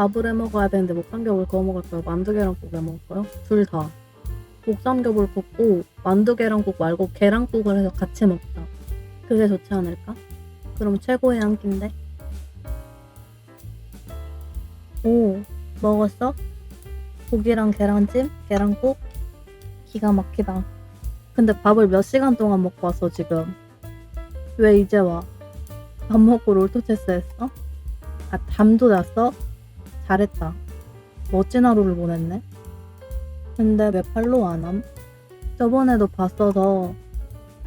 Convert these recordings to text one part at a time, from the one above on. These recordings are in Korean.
밥을 해 먹어야 되는데 목삼겹을 구워 먹을까요? 만두계랑 국해 먹을까요? 둘 다. 목삼겹을 굽고 만두계랑 국 말고 계란국을 해서 같이 먹자. 그게 좋지 않을까? 그럼 최고의 한 끼인데. 오, 먹었어? 고기랑 계란찜, 계란국? 기가 막히다. 근데 밥을 몇 시간 동안 먹고 왔어, 지금. 왜 이제 와? 밥 먹고 롤토체스 했어? 아, 잠도 잤어? 잘했다. 멋진 하루를 보냈네. 근데 왜 팔로우 안 함? 저번에도 봤어서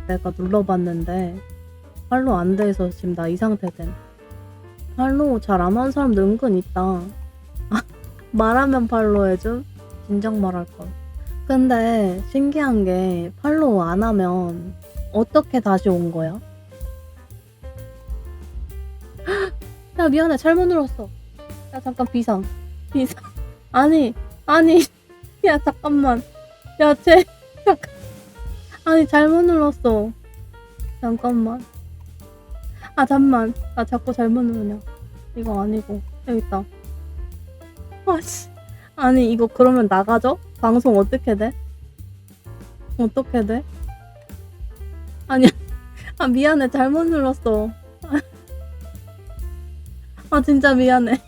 내가 눌러봤는데 팔로우 안 돼서 지금 나 이 상태 됨. 팔로우 잘 안 하는 사람도 은근 있다. 아, 말하면 팔로우 해줌? 진작 말할 걸. 근데 신기한 게 팔로우 안 하면 어떻게 다시 온 거야? 야 미안해 잘못 눌렀어. 야 잠깐 비상 비상 아니 아니 야 잠깐만 야쟤 잠깐 아니 잘못 눌렀어. 잠깐만 아 잠만 나 자꾸 잘못 누르냐 이거 아니고 여기 있다. 아씨 아니 이거 그러면 나가죠? 방송 어떻게 돼? 어떻게 돼? 아니 아 미안해 잘못 눌렀어. 아 진짜 미안해.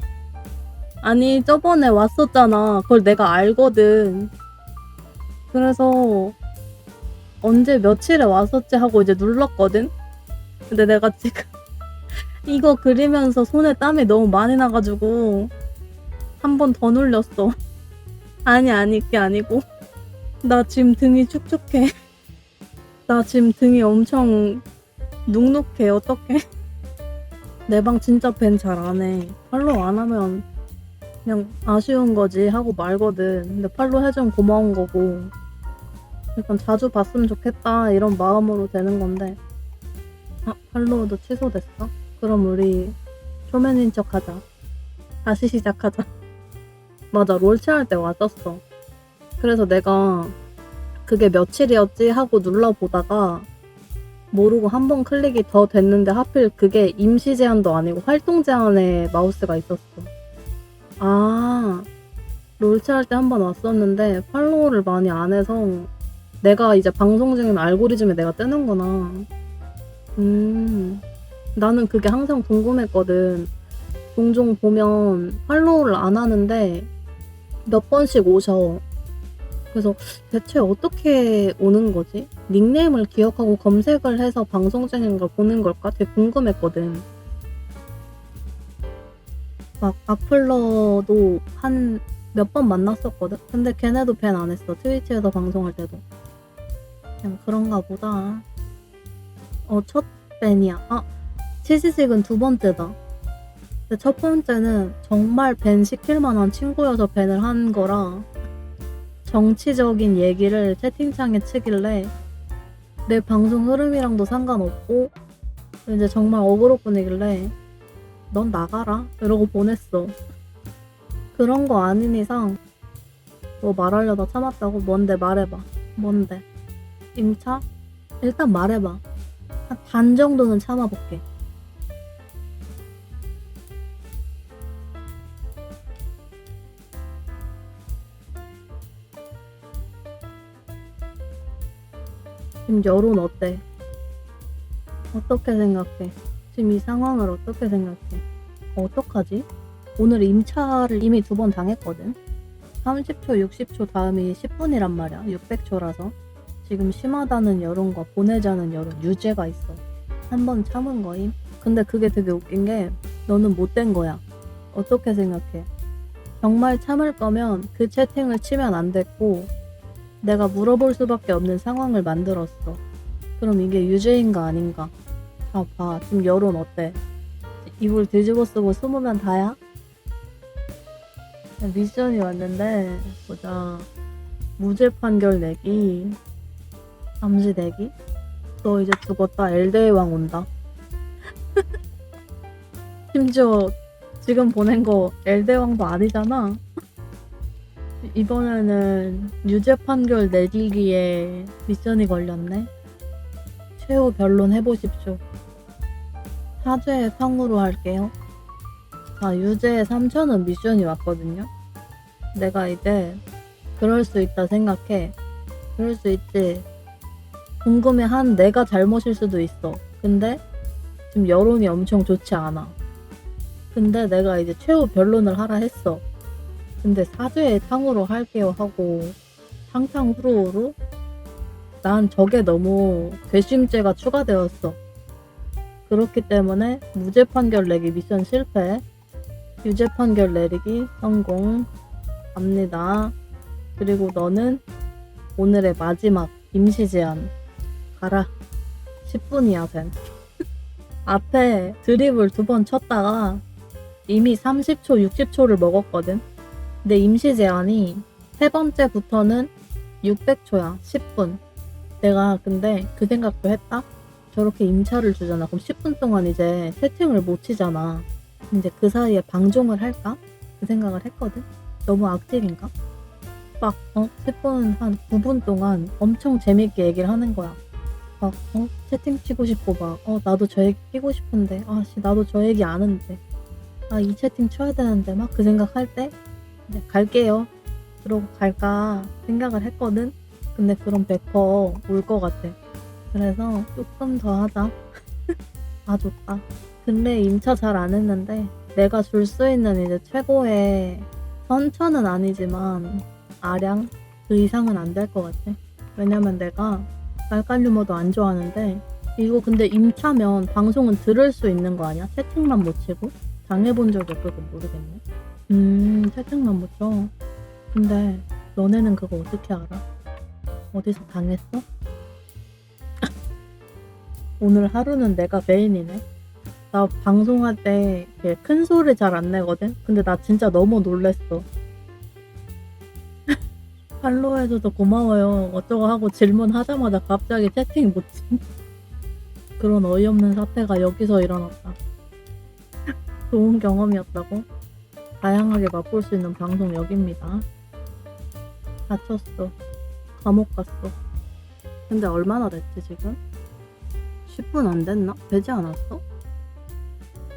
아니 저번에 왔었잖아. 그걸 내가 알거든. 그래서 언제 며칠에 왔었지 하고 이제 눌렀거든. 근데 내가 지금 이거 그리면서 손에 땀이 너무 많이 나가지고 한 번 더 눌렸어. 아니 아니 그게 아니고 나 지금 등이 축축해. 나 지금 등이 엄청 눅눅해. 어떡해? 내 방 진짜 밴잘안 해. 팔로우 안 하면 그냥 아쉬운 거지 하고 말거든. 근데 팔로우 해주면 고마운 거고. 약간 자주 봤으면 좋겠다 이런 마음으로 되는 건데. 아 팔로우도 취소됐어? 그럼 우리 초면인 척 하자. 다시 시작하자. 맞아 롤체 할 때 왔었어. 그래서 내가 그게 며칠이었지 하고 눌러보다가 모르고 한 번 클릭이 더 됐는데 하필 그게 임시 제한도 아니고 활동 제한에 마우스가 있었어. 아, 롤체 할 때 한 번 왔었는데 팔로우를 많이 안 해서 내가 이제 방송 중이면 알고리즘에 내가 뜨는구나. 음, 나는 그게 항상 궁금했거든. 종종 보면 팔로우를 안 하는데 몇 번씩 오셔. 그래서 대체 어떻게 오는 거지? 닉네임을 기억하고 검색을 해서 방송 중인 걸 보는 걸까? 되게 궁금했거든. 막 아플러도 한 몇 번 만났었거든? 근데 걔네도 밴 안 했어. 트위치에서 방송할 때도. 그냥 그런가 보다. 어, 첫 밴이야. 아, 치지식은 두 번째다. 근데 첫 번째는 정말 밴 시킬 만한 친구여서 밴을 한 거라 정치적인 얘기를 채팅창에 치길래 내 방송 흐름이랑도 상관없고 이제 정말 어그로 뿐이길래 넌 나가라 이러고 보냈어 그런 거 아닌 이상 뭐 말하려다 참았다고 뭔데 말해봐 뭔데 임차? 일단 말해봐 한 반 정도는 참아볼게 지금 여론 어때? 어떻게 생각해? 지금 이 상황을 어떻게 생각해? 어떡하지? 오늘 임차를 이미 두 번 당했거든? 30초, 60초 다음이 10분이란 말이야. 600초라서. 지금 심하다는 여론과 보내자는 여론 유죄가 있어. 한 번 참은 거임. 근데 그게 되게 웃긴 게 너는 못된 거야. 어떻게 생각해? 정말 참을 거면 그 채팅을 치면 안 됐고 내가 물어볼 수밖에 없는 상황을 만들었어. 그럼 이게 유죄인가 아닌가? 다 봐. 지금 여론 어때? 이불 뒤집어 쓰고 숨으면 다야? 미션이 왔는데 보자. 무죄 판결 내기. 암시 내기. 너 이제 죽었다. 엘데의 왕 온다. 심지어 지금 보낸 거 엘데 왕도 아니잖아. 이번에는 유죄 판결 내리기에 미션이 걸렸네. 최후 변론 해보십시오. 사죄의 상으로 할게요. 자, 유재 3천원 미션이 왔거든요. 내가 이제 그럴 수 있다 생각해. 그럴 수 있지. 궁금해 한 내가 잘못일 수도 있어. 근데 지금 여론이 엄청 좋지 않아. 근데 내가 이제 최후 변론을 하라 했어. 근데 사죄의 탕으로 할게요 하고 탕탕 후루후루 난 저게 너무 괘씸죄가 추가되었어. 그렇기 때문에 무죄 판결 내기 미션 실패. 유죄 판결 내리기 성공. 갑니다. 그리고 너는 오늘의 마지막 임시 제한. 가라. 10분이야, 쟨. 앞에 드립을 두 번 쳤다가 이미 30초, 60초를 먹었거든. 근데 임시 제한이 세 번째부터는 600초야. 10분. 내가 근데 그 생각도 했다. 저렇게 임차를 주잖아. 그럼 10분 동안 이제 채팅을 못 치잖아. 이제 그 사이에 방종을 할까? 그 생각을 했거든. 너무 악질인가? 막, 어, 10분, 한 9분 동안 엄청 재밌게 얘기를 하는 거야. 막, 어, 채팅 치고 싶고, 막, 어, 나도 저 얘기 끼고 싶은데, 아, 씨, 나도 저 얘기 아는데, 아, 이 채팅 쳐야 되는데, 막 그 생각할 때, 이제 갈게요. 그러고 갈까 생각을 했거든. 근데 그럼 100%울것 같아. 그래서 조금 더 하자. 아, 좋다. 근데 임차 잘 안 했는데, 내가 줄 수 있는 이제 최고의 선천은 아니지만, 아량? 그 이상은 안 될 것 같아. 왜냐면 내가 깔깔유머도 안 좋아하는데, 이거 근데 임차면 방송은 들을 수 있는 거 아니야? 채팅만 못 치고? 당해본 적이 없어서 모르겠네. 음, 채팅만 못 쳐. 근데 너네는 그거 어떻게 알아? 어디서 당했어? 오늘 하루는 내가 메인이네. 나 방송할 때 큰 소리 잘 안 내거든? 근데 나 진짜 너무 놀랬어. 팔로우 해줘서 고마워요. 어쩌고 하고 질문하자마자 갑자기 채팅 못 침. 그런 어이없는 사태가 여기서 일어났다. 좋은 경험이었다고? 다양하게 맛볼 수 있는 방송 여기입니다. 다쳤어. 감옥 갔어. 근데 얼마나 됐지 지금? 10분 안 됐나? 되지 않았어?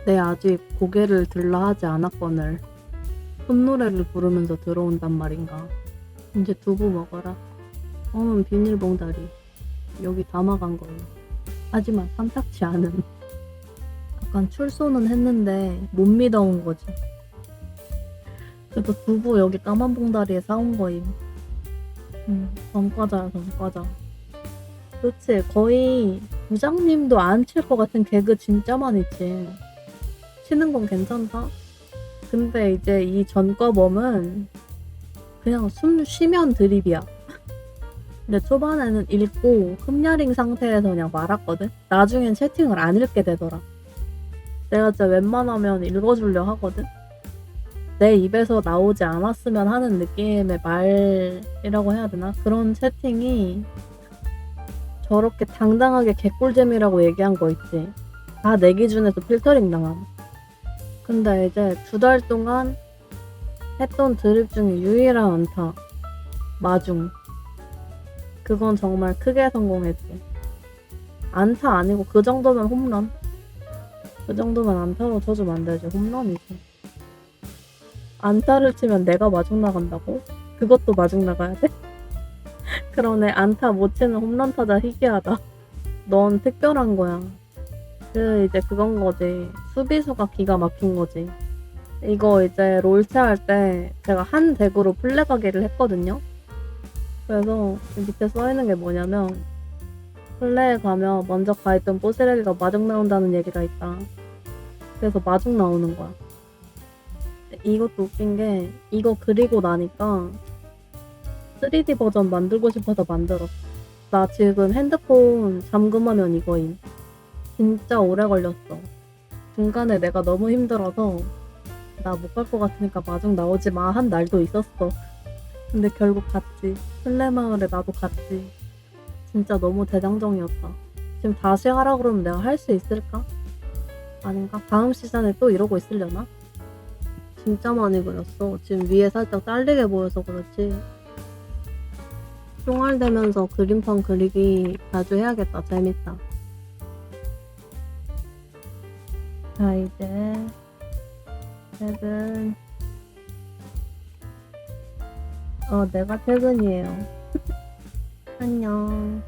내 아직 고개를 들라 하지 않았거늘 콧노래를 부르면서 들어온단 말인가. 이제 두부 먹어라. 어은 비닐봉다리. 여기 담아간 거예요. 하지만 탐탁치 않은. 약간 출소는 했는데 못 믿어온 거지. 그래도 두부 여기 까만 봉다리에 사온 거임. 음, 전과자야, 전과자. 그치, 거의 부장님도 안 칠 것 같은 개그 진짜 많이 치. 치는 건 괜찮다. 근데 이제 이 전과범은 그냥 숨 쉬면 드립이야. 근데 초반에는 읽고 흠야링 상태에서 그냥 말았거든? 나중엔 채팅을 안 읽게 되더라. 내가 진짜 웬만하면 읽어주려 하거든? 내 입에서 나오지 않았으면 하는 느낌의 말이라고 해야 되나? 그런 채팅이 저렇게 당당하게 개꿀잼이라고 얘기한 거 있지. 다 내 기준에서 필터링 당함. 근데 이제 두 달 동안 했던 드립 중에 유일한 안타. 마중. 그건 정말 크게 성공했지. 안타 아니고 그 정도면 홈런. 그 정도면 안타로 쳐주면 안 되지. 홈런이지. 안타를 치면 내가 마중 나간다고? 그것도 마중 나가야 돼? 그러네. 안타 못 치는 홈런 타자 희귀하다. 넌 특별한 거야. 그 이제 그건 거지. 수비수가 기가 막힌 거지. 이거 이제 롤체 할 때 제가 한 덱으로 플레 가기를 했거든요. 그래서 이 밑에 써 있는 게 뭐냐면 플레에 가면 먼저 가있던 뽀세레기가 마중 나온다는 얘기가 있다. 그래서 마중 나오는 거야. 이것도 웃긴 게 이거 그리고 나니까 3D 버전 만들고 싶어서 만들었어. 나 지금 핸드폰 잠금하면 이거임. 진짜 오래 걸렸어. 중간에 내가 너무 힘들어서 나 못 갈 것 같으니까 마중 나오지 마 한 날도 있었어. 근데 결국 갔지. 플레마을에 나도 갔지. 진짜 너무 대장정이었다. 지금 다시 하라 그러면 내가 할 수 있을까? 아닌가? 다음 시즌에 또 이러고 있으려나? 진짜 많이 그렸어. 지금 위에 살짝 잘리게 보여서 그렇지. 쫑알대면서 그림판 그리기 자주 해야겠다. 재밌다. 자, 이제 퇴근. 어, 내가 퇴근이에요. 안녕.